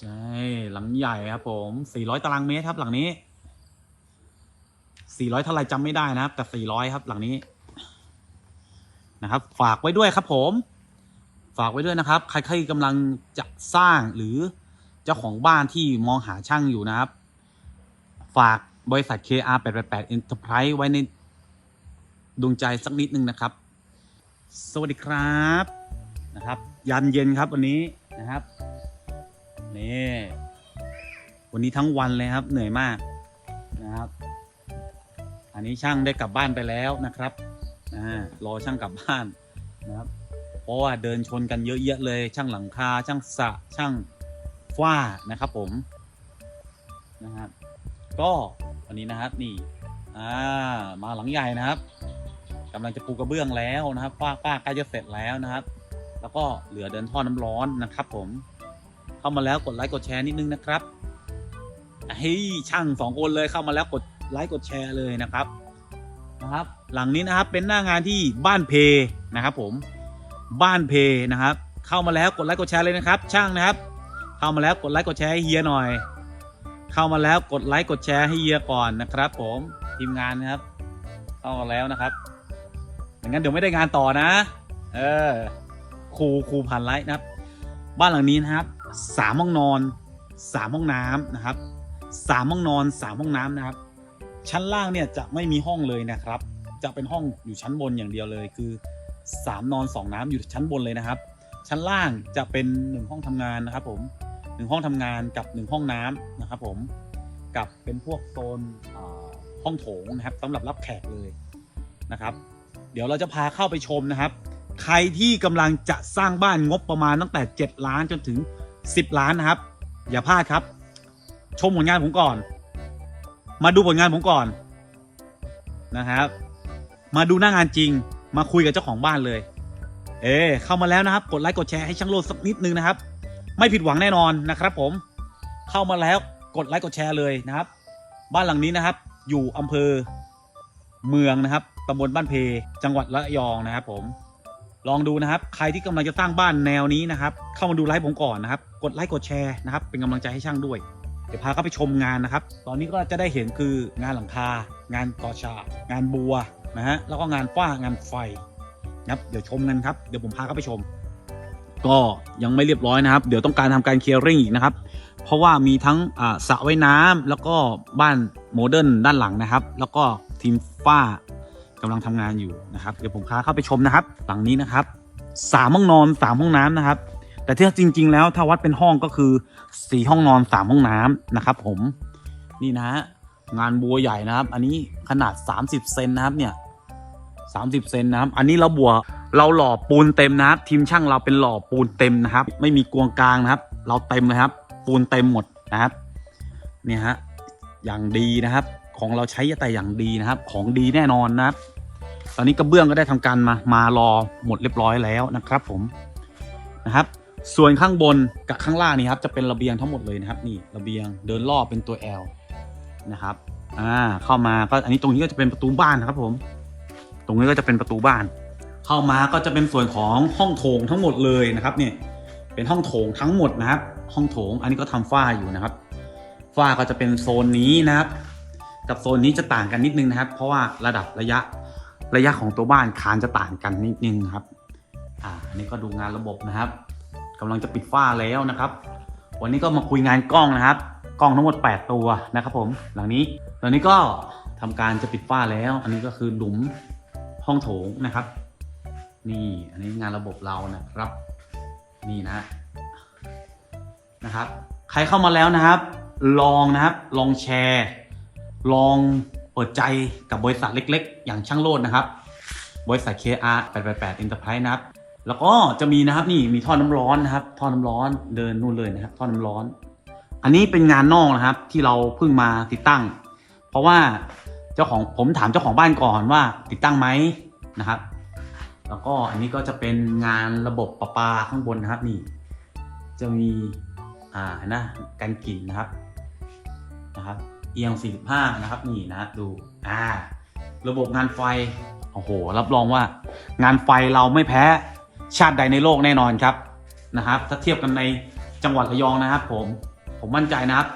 ใช่ หลังใหญ่ครับผม 400 ตารางเมตรครับ หลังนี้ 400เท่าไรจำไม่ได้นะครับ แต่ 400 ครับ หลังนี้ นะครับ ฝากไว้ด้วยครับผม ฝากไว้ด้วยนะครับ ใครๆกำลังจะสร้างหรือเจ้าของบ้านที่มองหาช่างอยู่นะครับ ฝากบริษัท KR 888 Enterprise ไว้ในดวงใจสักนิดนึงนะครับ สวัสดีครับ นะครับ ยันเย็นครับวันนี้นะครับ นี่วันนี้ทั้งวันเลยครับเหนื่อยมากนะครับ อันนี้ช่างได้กลับบ้านไปแล้วนะครับรอช่างกลับบ้านนะครับ เพราะว่าเดินชนกันเยอะแยะเลย ช่างหลังคาช่างสะช่างฝ้านะครับผมนะครับก็วันนี้นะครับนี่อ่ามาหลังใหญ่นะครับกำลังจะปูกระเบื้องแล้วนะครับฝ้าฝ้าใกล้จะเสร็จแล้วนะครับ แล้วก็เหลือเดินท่อน้ำร้อนนะครับผม เข้ามาแล้วกดไลค์กดแชร์นิดนึงนะครับเฮ้ยช่างสองคนเลยเข้ามาแล้วกดไลค์กดแชร์เลยนะครับนะครับ หลังนี้นะครับเป็นหน้างานที่บ้านเพนะครับผมบ้านเพนะครับ เข้ามาแล้วกดไลค์กดแชร์เลยนะครับ ช่างนะครับ เข้ามาแล้วกดไลค์กดแชร์ให้เฮียหน่อย เข้ามาแล้วกดไลค์กดแชร์ให้เฮียก่อนนะครับ ผมทีมงานนะครับ เข้ามาแล้วนะครับไม่งั้นเดี๋ยวไม่ได้งานต่อนะ เออครูครูผ่านไลค์นะครับ บ้านหลังนี้นะครับ สามห้องนอนสามห้องน้ำนะครับสามห้องนอนสามห้องน้ำนะครับ ชั้นล่างเนี่ยจะไม่มีห้องเลยนะครับ จะเป็นห้องอยู่ชั้นบนอย่างเดียวเลยคือสามนอนสองน้ำอยู่ชั้นบนเลยนะครับ ชั้นล่างจะเป็นหนึ่งห้องทำงานนะครับผมหนึ่งห้องทำงานกับหนึ่งห้องน้ำนะครับผมกับเป็นพวกโซนห้องโถงนะครับสำหรับรับแขกเลยนะครับ เดี๋ยวเราจะพาเข้าไปชมนะครับ ใครที่กำลังจะสร้างบ้านงบประมาณตั้งแต่ 7 ล้านจนถึง 10 ล้านนะครับ อย่าพลาดครับ ชมผลงานผมก่อน มาดูผลงานผมก่อนนะครับ มาดูหน้างานจริง มาคุยกับเจ้าของบ้านเลย เอเข้ามาแล้วนะครับ กดไลค์กดแชร์ให้ช่างโลดสักนิดนึงนะครับ ไม่ผิดหวังแน่นอนนะครับ ผมเข้ามาแล้วกดไลค์กดแชร์เลยนะครับ บ้านหลังนี้นะครับ อยู่อำเภอเมืองนะครับตำบลบ้านเพจังหวัดระยองนะครับผม ลองดูนะครับ ใครที่กำลังจะสร้างบ้านแนวนี้นะครับ เข้ามาดูไลฟ์ผมก่อนนะครับ กดไลค์กดแชร์นะครับ เป็นกำลังใจให้ช่างด้วย เดี๋ยวพาเข้าไปชมงานนะครับ ตอนนี้ก็จะได้เห็นคืองานหลังคา งานก่อฉาบงานบัวนะฮะ แล้วก็งานฝ้างานไฟนะครับ เดี๋ยวชมกันครับ เดี๋ยวผมพาเข้าไปชม ก็ยังไม่เรียบร้อยนะครับ เดี๋ยวต้องการทำการเคลียร์ริ่งอีกนะครับ เพราะว่ามีทั้งอ่าสระว่ายน้ำแล้วก็บ้านโมเดิร์นด้านหลังนะครับ แล้วก็ทีมฝ้า กำลังทำงานอยู่นะครับเดี๋ยวผมพาเข้าไปชมนะครับ หลังนี้นะครับสามห้องนอนสามห้องน้ำนะครับ แต่ที่จริง ๆ แล้วถ้าวัดเป็นห้องก็คือสี่ห้องนอนสามห้องน้ำนะครับ ผมนี่นะฮะงานบัวใหญ่นะครับ อันนี้ขนาด30เซนนะครับเนี่ย30เซนนะครับ อันนี้เราบัวเราหล่อปูนเต็มนะครับ ทีมช่างเราเป็นหล่อปูนเต็มนะครับ ไม่มีกวงกลางนะครับ เราเต็มเลยครับ ปูนเต็มหมดนะครับเนี่ยฮะอย่างดีนะครับ ของเราใช้แต่อย่างดีนะครับ ของดีแน่นอนนะครับ ตอนนี้กระเบื้องก็ได้ทำการมามารอหมดเรียบร้อยแล้วนะครับ ผมนะครับ ส่วนข้างบนกับข้างล่างนี่ครับจะเป็นระเบียงทั้งหมดเลยนะครับ นี่ระเบียงเดินรอบเป็นตัว L นะครับอ่าเข้ามาก็อันนี้ตรงนี้ก็จะเป็นประตูบ้านนะครับ ผม ตรงนี้ก็จะเป็นประตูบ้าน เข้ามาก็จะเป็นส่วนของห้องโถงทั้งหมดเลยนะครับเนี่ยเป็นห้องโถงทั้งหมดนะครับ ห้องโถงอันนี้ก็ทำฝ้าอยู่นะครับฝ้าก็จะเป็นโซนนี้นะครับ กับโซนนี้จะต่างกันนิดนึงนะครับ เพราะว่าระดับระยะ ระยะของตัวบ้านคานจะต่างกันนิดนึงครับอ่านนี้ก็ดูงานระบบนะครับกำลังจะปิดฝ้าแล้วนะครับ วันนี้ก็มาคุยงานกล้องนะครับ กล้องทั้งหมด 8 ตัวนะครับ ผม หลังนี้หลังนี้ก็ทำการจะปิดฝ้าแล้ว อันนี้ก็คือหลุมห้องโถงนะครับ นี่อันนี้งานระบบเรานะครับ นี่นะนะครับ ใครเข้ามาแล้วนะครับ ลองนะครับ ลองแชร์ ลอง เปิดใจกับบริษัทเล็กๆ อย่างช่างโลดนะครับ บริษัท KR 888 Enterprise นะครับ แล้วก็จะมีนะครับนี่มีท่อน้ำร้อนนะครับ ท่อน้ำร้อนเดินนู่นเลยนะครับ ท่อน้ำร้อน อันนี้เป็นงานนอกนะครับที่เราเพิ่งมาติดตั้ง เพราะว่าเจ้าของผมถามเจ้าของบ้านก่อนว่าติดตั้งไหมนะครับ แล้วก็อันนี้ก็จะเป็นงานระบบประปาข้างบนนะครับนี่ จะมีอ่านะกันกลิ่นนะครับนะครับ เอียง 45 นะครับนี่นะดูอ่าระบบงานไฟโอ้โหรับรองว่างานไฟเราไม่แพ้ชาติใดในโลกแน่นอนครับนะครับ ถ้าเทียบกันในจังหวัดระยองนะครับ ผมผมมั่นใจนะครับ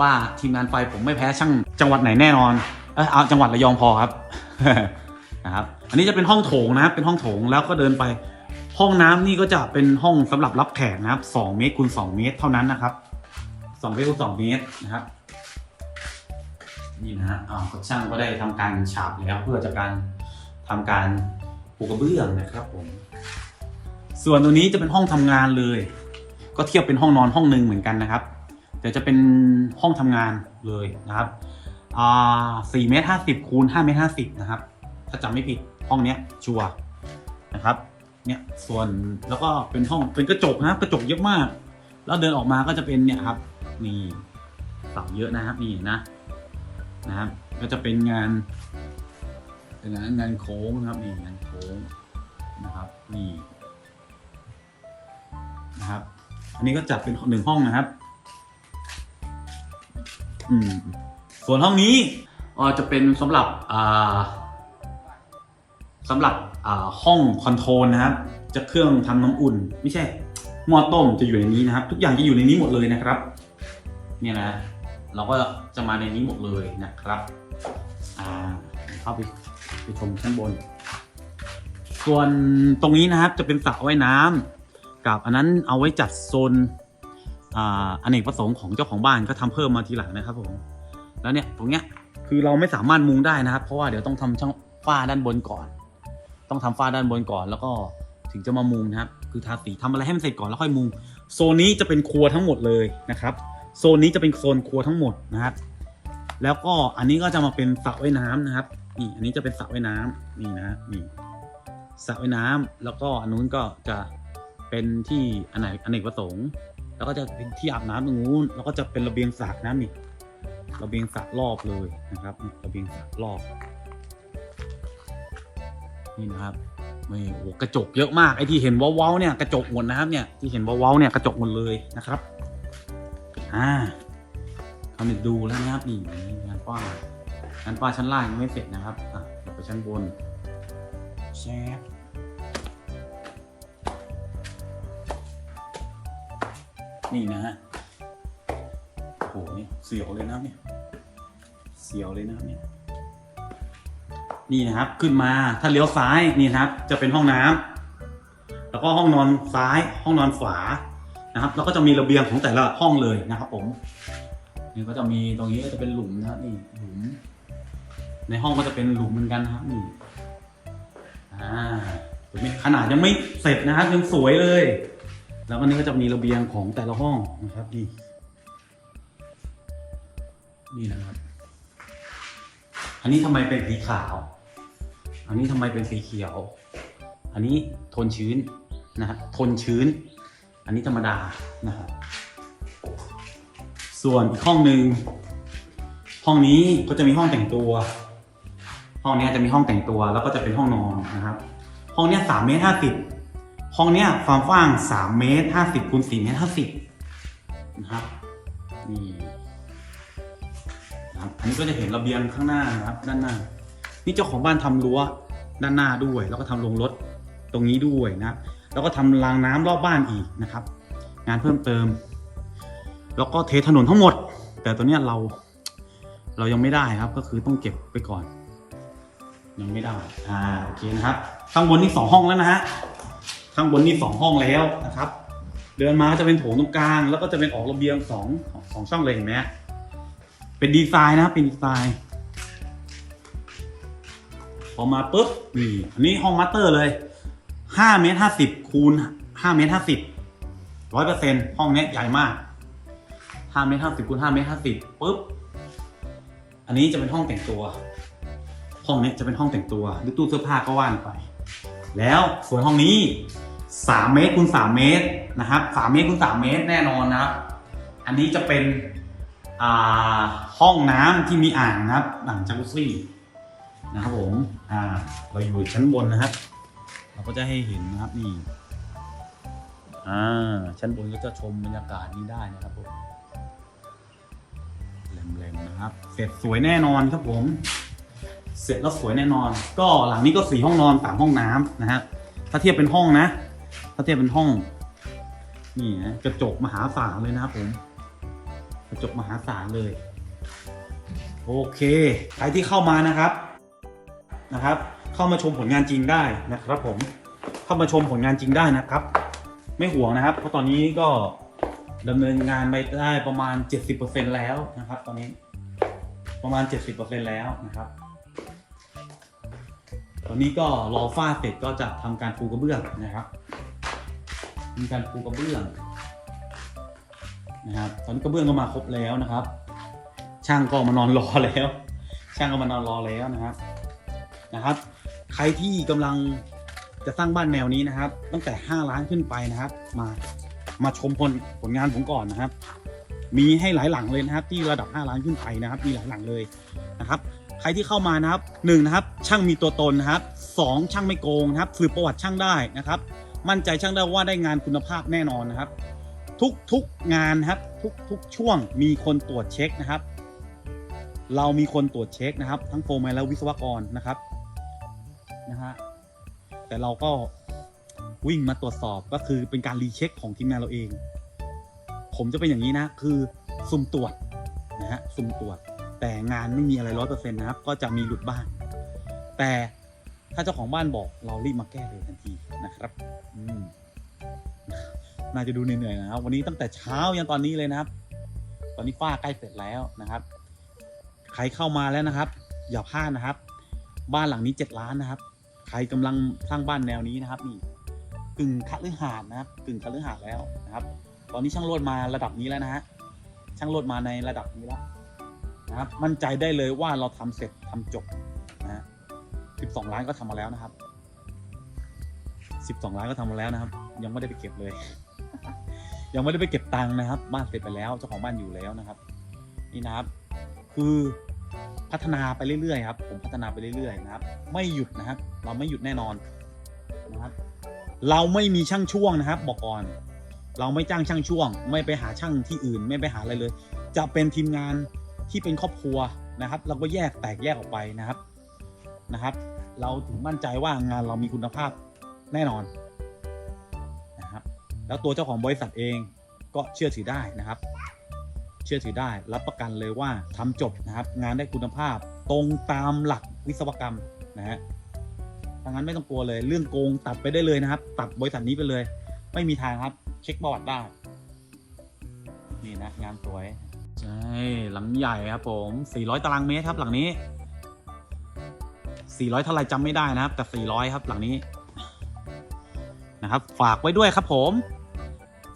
ว่าทีมงานไฟผมไม่แพ้ช่างจังหวัดไหนแน่นอนเออเอาจังหวัดระยองพอครับนะครับ อันนี้จะเป็นห้องโถงนะครับ เป็นห้องโถงแล้วก็เดินไป ห้องน้ำนี่ก็จะเป็นห้องสำหรับรับแขกนะครับ2เมตรคูณ2เมตรเท่านั้นนะครับ2เมตรคูณ2เมตรนะครับ นี่นะฮะอ่าช่างก็ได้ทำการฉาบแล้วเพื่อจะการทำการปูกระเบื้องนะครับผมส่วนตัวนี้จะเป็นห้องทำงานเลย ก็เทียบเป็นห้องนอนห้องหนึ่งเหมือนกันนะครับ แต่จะเป็นห้องทำงานเลยนะครับอ่าสี่เมตรห้าสิบคูณห้าเมตรห้าสิบนะครับ ถ้าจำไม่ผิดห้องเนี้ยชัวร์นะครับเนี่ยส่วนแล้วก็เป็นห้องเป็นกระจกนะครับกระจกเยอะมาก แล้วเดินออกมาก็จะเป็นเนี่ยครับนี่เสาเยอะนะครับนี่นะ นะครับ ก็จะเป็นงานเป็นงานงานโค้งนะครับนี่งานโค้งนะครับนี่นะครับ อันนี้ก็จัดเป็นหนึ่งห้องนะครับอืมส่วนห้องนี้อ่อจะเป็นสำหรับอ่าสำหรับอ่าห้องคอนโทรลนะครับ จะเครื่องทำน้ำอุ่น ไม่ใช่หม้อต้มจะอยู่ในนี้นะครับ ทุกอย่างจะอยู่ในนี้หมดเลยนะครับ เนี่ยนะ เราก็จะมาในนี้หมดเลยนะครับอ่าเข้าไปไปชมชั้นบน ส่วนตรงนี้นะครับจะเป็นสระว่ายน้ำกับอันนั้นเอาไว้จัดโซนอ่าอเนกประสงค์ของเจ้าของบ้านก็ทำเพิ่มมาทีหลังนะครับผมแล้วเนี่ยตรงเนี้ยคือเราไม่สามารถมุงได้นะครับ เพราะว่าเดี๋ยวต้องทำช่างฝ้าด้านบนก่อน ต้องทำฝ้าด้านบนก่อนแล้วก็ถึงจะมามุงนะครับ คือทาสีทำอะไรให้มันเสร็จก่อนแล้วค่อยมุง โซนนี้จะเป็นครัวทั้งหมดเลยนะครับ โซนนี้จะเป็นโซนครัวทั้งหมดนะครับ แล้วก็อันนี้ก็จะมาเป็นสระว่ายน้ำนะครับ นี่อันนี้จะเป็นสระว่ายน้ำนี่นะนี่สระว่ายน้ำแล้วก็อันนู้นก็จะเป็นที่อันไหนอเนกประสงค์แล้วก็จะเป็นที่อาบน้ำตรงนู้นแล้วก็จะเป็นระเบียงสระน้ำอีกระเบียงสระรอบเลยนะครับนี่ระเบียงสระรอบ นี่นะครับไม่โอ้โหกระจกเยอะมากไอ้ที่เห็นว้าวๆเนี่ยกระจกหมดนะครับเนี่ยที่เห็นว้าวๆเนี่ยกระจกหมดเลยนะครับ อ่าเขาเนี่ยดูแล้วนะครับนี่งานป้างานป้าชั้นล่างยังไม่เสร็จนะครับอะเราไปชั้นบนแชฟนี่นะฮะโอ้โหนี่เสียวเลยนะครับเนี่ยเสียวเลยนะครับเนี่ยนี่นะครับขึ้นมาถ้าเลี้ยวซ้ายนี่นะครับ จะเป็นห้องน้ำแล้วก็ห้องนอนซ้าย ห้องนอนขวา นะครับแล้วก็จะมีระเบียงของแต่ละห้องเลยนะครับ ผมนี่ก็จะมีตรงนี้ก็จะเป็นหลุมนะนี่หลุม ในห้องก็จะเป็นหลุมเหมือนกันนะครับนี่อ่าขนาดยังไม่เสร็จนะครับยังสวยเลย แล้วก็นี่ก็จะมีระเบียงของแต่ละห้องนะครับนี่นี่นะครับ อันนี้ทำไมเป็นสีขาว อันนี้ทำไมเป็นสีเขียว อันนี้ทนชื้นนะฮะทนชื้น อันนี้ธรรมดานะครับส่วนอีกห้องหนึ่งห้องนี้ก็จะมีห้องแต่งตัว ห้องนี้จะมีห้องแต่งตัวแล้วก็จะเป็นห้องนอนนะครับ ห้องนี้สามเมตรห้าสิบห้องนี้ความกว้างสามเมตรห้าสิบคูณสี่เมตรห้าสิบนะครับนี่นะครับอันนี้ก็จะเห็นระเบียงข้างหน้านะครับ ด้านหน้า นี่เจ้าของบ้านทำรั้วด้านหน้าด้วย แล้วก็ทำโรงรถตรงนี้ด้วยนะครับ แล้วก็ทำรางน้ำรอบบ้านอีกนะครับ งานเพิ่มเติม แล้วก็เทถนนทั้งหมด แต่ตัวเนี้ยเราเรายังไม่ได้ครับ ก็คือต้องเก็บไปก่อน ยังไม่ได้อ่าโอเคนะครับ ข้างบนนี่สองห้องแล้วนะฮะข้างบนนี่สองห้องแล้วนะครับ เดินมาก็จะเป็นโถงตรงกลาง แล้วก็จะเป็นออกระเบียงสองสองช่องเลยเห็นไหมเป็นดีไซน์นะเป็นดีไซน์พอมาปุ๊บนี่อันนี้ห้องมาสเตอร์เลย ห้าเมตรห้าสิบคูณห้าเมตรห้าสิบร้อยเปอร์เซ็นห้องเนี้ยใหญ่มากห้าเมตรห้าสิบคูณห้าเมตรห้าสิบปุ๊บ อันนี้จะเป็นห้องแต่งตัว ห้องนี้จะเป็นห้องแต่งตัวหรือตู้เสื้อผ้าก็ว่านไป แล้วส่วนห้องนี้สามเมตรคูณสามเมตรนะครับสามเมตรคูณสามเมตรแน่นอนนะครับ อันนี้จะเป็นห้องน้ำที่มีอ่างนะครับอ่างจักรุซี่นะครับผมอ่าเราอยู่ชั้นบนนะครับ เราก็จะให้เห็นนะครับนี่อ่าชั้นบนก็จะชมบรรยากาศนี้ได้นะครับผมแหลมๆนะครับ เสร็จสวยแน่นอนครับผม เสร็จแล้วสวยแน่นอน ก็หลังนี้ก็สี่ห้องนอนสามห้องน้ำนะฮะถ้าเทียบเป็นห้องนะ ถ้าเทียบเป็นห้องนี่นะกระจกมหาศาลเลยนะครับผม กระจกมหาศาลเลย โอเค ใครที่เข้ามานะครับนะครับ เข้ามาชมผลงานจริงได้นะครับผมเข้ามาชมผลงานจริงได้นะครับ ไม่ห่วงนะครับ เพราะตอนนี้ก็ดำเนินงานไปได้ประมาณ 70%แล้วนะครับ ตอนนี้ประมาณ 70%แล้วนะครับ ตอนนี้ก็รอฝ้าเสร็จก็จะทำการปูกระเบื้องนะครับมีการปูกระเบื้องนะครับ ตอนนี้กระเบื้องก็มาครบแล้วนะครับ ช่างก็มานอนรอแล้ว ช่างก็มานอนรอแล้วนะครับนะครับ ใครที่กำลังจะสร้างบ้านแนวนี้นะครับ ตั้งแต่ 5 ล้านขึ้นไปนะครับ มามาชมผลผลงานผมก่อนนะครับ มีให้หลายหลังเลยนะครับ ที่ระดับ 5 ล้านขึ้นไปนะครับ มีหลายหลังเลยนะครับ ใครที่เข้ามานะครับหนึ่งนะครับ ช่างมีตัวตนนะครับสองช่างไม่โกงนะครับสืบประวัติช่างได้นะครับ มั่นใจช่างได้ว่าได้งานคุณภาพแน่นอนนะครับ ทุกทุกงานครับ ทุกทุกช่วงมีคนตรวจเช็คนะครับ เรามีคนตรวจเช็คนะครับ ทั้งโฟร์แมนและวิศวกรนะครับ นะฮะแต่เราก็วิ่งมาตรวจสอบก็คือเป็นการรีเช็คของทีมงานเราเอง ผมจะเป็นอย่างนี้นะ คือสุ่มตรวจนะฮะสุ่มตรวจ แต่งานไม่มีอะไรร้อยเปอร์เซ็นต์นะครับ ก็จะมีหลุดบ้างแต่ถ้าเจ้าของบ้านบอกเรารีบมาแก้เลยทันทีนะครับอืมน่าจะดูเหนื่อยๆนะครับ วันนี้ตั้งแต่เช้ายันตอนนี้เลยนะครับ ตอนนี้ฝ้าใกล้เสร็จแล้วนะครับ ใครเข้ามาแล้วนะครับ อย่าพลาดนะครับ บ้านหลังนี้เจ็ดล้านนะครับ ใครกำลังสร้างบ้านแนวนี้นะครับ นี่กึ่งคฤหาสน์นะครับกึ่งคฤหาสน์แล้วนะครับ ตอนนี้ช่างโลดมาระดับนี้แล้วนะฮะช่างโลดมาในระดับนี้แล้วนะครับ มั่นใจได้เลยว่าเราทำเสร็จทำจบนะฮะ12ล้านก็ทำมาแล้วนะครับ12ล้านก็ทำมาแล้วนะครับ ยังไม่ได้ไปเก็บเลย ยังไม่ได้ไปเก็บตังค์นะครับ บ้านเสร็จไปแล้วเจ้าของบ้านอยู่แล้วนะครับ นี่นะครับ คือ พัฒนาไปเรื่อยๆครับผมพัฒนาไปเรื่อยๆนะครับ ไม่หยุดนะครับ เราไม่หยุดแน่นอนนะครับ เราไม่มีช่างช่วงนะครับ บอกก่อน เราไม่จ้างช่างช่วง ไม่ไปหาช่างที่อื่น ไม่ไปหาอะไรเลย จะเป็นทีมงานที่เป็นครอบครัวนะครับ เราก็แยกแตกแยกออกไปนะครับนะครับ เราถึงมั่นใจว่างานเรามีคุณภาพแน่นอนนะครับ แล้วตัวเจ้าของบริษัทเองก็เชื่อถือได้นะครับ เชื่อถือได้ รับประกันเลยว่าทำจบนะครับ งานได้คุณภาพ ตรงตามหลักวิศวกรรมนะฮะดังนั้นไม่ต้องกลัวเลย เรื่องโกงตัดไปได้เลยนะครับ ตัดบริษัทนี้ไปเลย ไม่มีทางครับ เช็คประวัติได้ นี่นะ งานสวย ใช่ หลังใหญ่ครับผม 400 ตารางเมตรครับ หลังนี้ 400เท่าไรจำไม่ได้นะครับ แต่ 400 ครับ หลังนี้นะครับ ฝากไว้ด้วยครับผม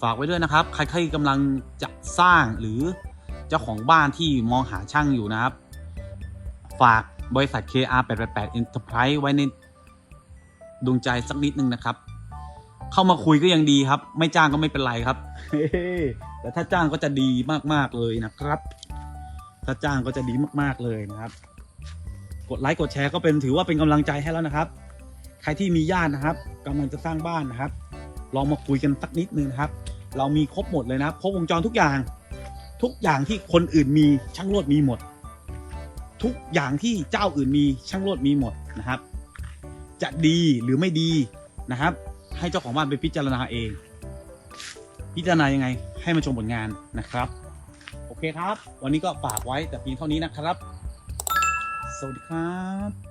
ฝากไว้ด้วยนะครับ ใครที่กำลังจะสร้างหรือเจ้าของบ้านที่มองหาช่างอยู่นะครับ ฝากบริษัท KR888 Enterprise ไว้ในดวงใจสักนิดนึงนะครับ เข้ามาคุยก็ยังดีครับ ไม่จ้างก็ไม่เป็นไรครับ แต่ถ้าจ้างก็จะดีมากๆเลยนะครับ ถ้าจ้างก็จะดีมากๆเลยนะครับ กดไลค์กดแชร์ก็เป็นถือว่าเป็นกำลังใจให้แล้วนะครับ ใครที่มีญาตินะครับกำลังจะสร้างบ้านนะครับ ลองมาคุยกันสักนิดนึงนะครับ เรามีครบหมดเลยนะครับครบวงจรทุกอย่าง ทุกอย่างที่คนอื่นมีช่างโลดมีหมด ทุกอย่างที่เจ้าอื่นมีช่างโลดมีหมดนะครับ จะดีหรือไม่ดีนะครับ ให้เจ้าของบ้านไปพิจารณาเอง พิจารณายังไง ให้มาชมผลงานนะครับ โอเคครับ วันนี้ก็ฝากไว้แต่เพียงเท่านี้นะครับ สวัสดีครับ